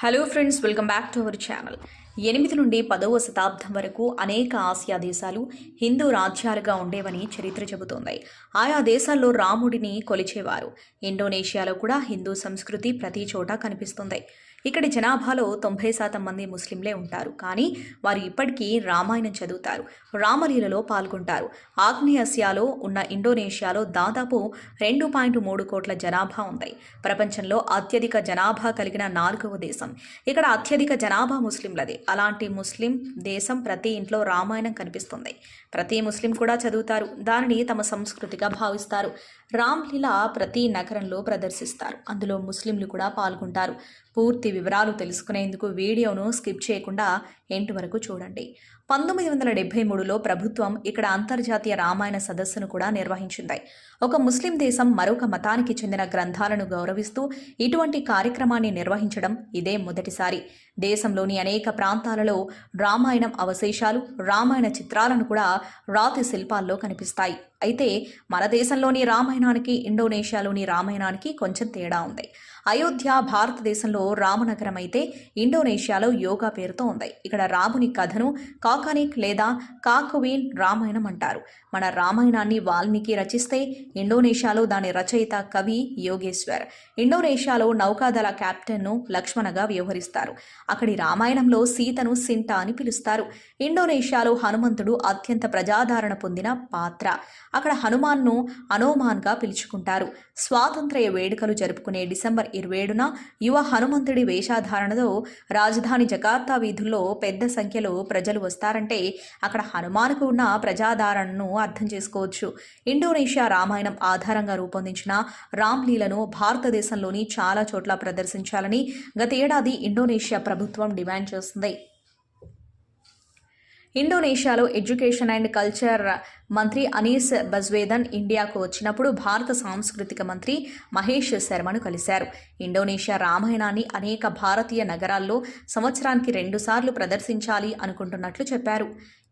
Hello friends welcome back to our channel ఎనిమిది నుండి పదవ శతాబ్దం వరకు అనేక ఆసియా దేశాలు హిందూ రాజ్యాలుగా ఉండేవని చరిత్ర చెబుతోంది. ఆయా దేశాల్లో రాముడిని కొలిచేవారు. ఇండోనేషియాలో కూడా హిందూ సంస్కృతి ప్రతి చోట కనిపిస్తుంది. ఇక్కడి జనాభాలో తొంభై శాతం మంది ముస్లింలే ఉంటారు. కానీ వారు ఇప్పటికీ రామాయణం చదువుతారు. రామలీలలో పాల్గొంటారు. ఆగ్నేయాసియాలో ఉన్న ఇండోనేషియాలో దాదాపు రెండు పాయింట్ మూడు కోట్ల జనాభా ఉంది. ప్రపంచంలో అత్యధిక జనాభా కలిగిన నాలుగవ దేశం. ఇక్కడ అత్యధిక జనాభా ముస్లింలది. అలాంటి ముస్లిం దేశం ప్రతి ఇంట్లో రామాయణం కనిపిస్తుంది. ప్రతి ముస్లిం కూడా చదువుతారు. దానిని తమ సంస్కృతిగా భావిస్తారు. రామ్లీల ప్రతి నగరంలో ప్రదర్శిస్తారు. అందులో ముస్లింలు కూడా పాల్గొంటారు. పూర్తి వివరాలు తెలుసుకునేందుకు వీడియోను స్కిప్ చేయకుండా ఎంటు వరకు చూడండి. పంతొమ్మిది వందల డెబ్బై మూడులో ప్రభుత్వం ఇక్కడ అంతర్జాతీయ రామాయణ సదస్సును కూడా నిర్వహించింది. ఒక ముస్లిం దేశం మరొక మతానికి చెందిన గ్రంథాలను గౌరవిస్తూ ఇటువంటి కార్యక్రమాన్ని నిర్వహించడం ఇదే మొదటిసారి. దేశంలోని అనేక ప్రాంతాలలో రామాయణం అవశేషాలు రామాయణ చిత్రాలను కూడా రాతి శిల్పాల్లో కనిపిస్తాయి. అయితే మన దేశంలోని రామాయణానికి ఇండోనేషియాలోని రామాయణానికి కొంచెం తేడా ఉంది. అయోధ్య భారతదేశంలో రామనగరం అయితే ఇండోనేషియాలో యోగా పేరుతో ఉంది. ఇక్కడ రాముని కథను కాకానిక్ లేదా కాకువీన్ రామాయణం అంటారు. మన రామాయణాన్ని వాల్మీకి రచిస్తే ఇండోనేషియాలో దాని రచయిత కవి యోగేశ్వర్. ఇండోనేషియాలో నౌకాదళ కెప్టెన్ను లక్ష్మణగా వ్యవహరిస్తారు. అక్కడి రామాయణంలో సీతను సింటా అని పిలుస్తారు. ఇండోనేషియాలో హనుమంతుడు అత్యంత ప్రజాదరణ పొందిన పాత్ర. అక్కడ హనుమాన్ను అనోమాన్గా పిలుచుకుంటారు. స్వాతంత్ర్య వేడుకలు జరుపుకునే డిసెంబర్ ఇరవై ఏడున యువ హనుమంతుడి వేషధారణతో రాజధాని జకార్తా వీధుల్లో పెద్ద సంఖ్యలో ప్రజలు వస్తారంటే అక్కడ హనుమాన్కు ఉన్న ప్రజాదరణను అర్థం చేసుకోవచ్చు. ఇండోనేషియా రామాయణం ఆధారంగా రూపొందించిన రామ్లీలను భారతదేశంలోని చాలా చోట్ల ప్రదర్శించాలని గతేడాది ఇండోనేషియా ప్రభుత్వం డిమాండ్ చేస్తుంది. ఇండోనేషియాలో ఎడ్యుకేషన్ అండ్ కల్చర్ మంత్రి అనీస్ బజ్వేదన్ ఇండియాకు వచ్చినప్పుడు భారత సాంస్కృతిక మంత్రి మహేష్ శర్మను కలిశారు. ఇండోనేషియా రామాయణాన్ని అనేక భారతీయ నగరాల్లో సంవత్సరానికి రెండుసార్లు ప్రదర్శించాలి అనుకుంటున్నట్లు చెప్పారు.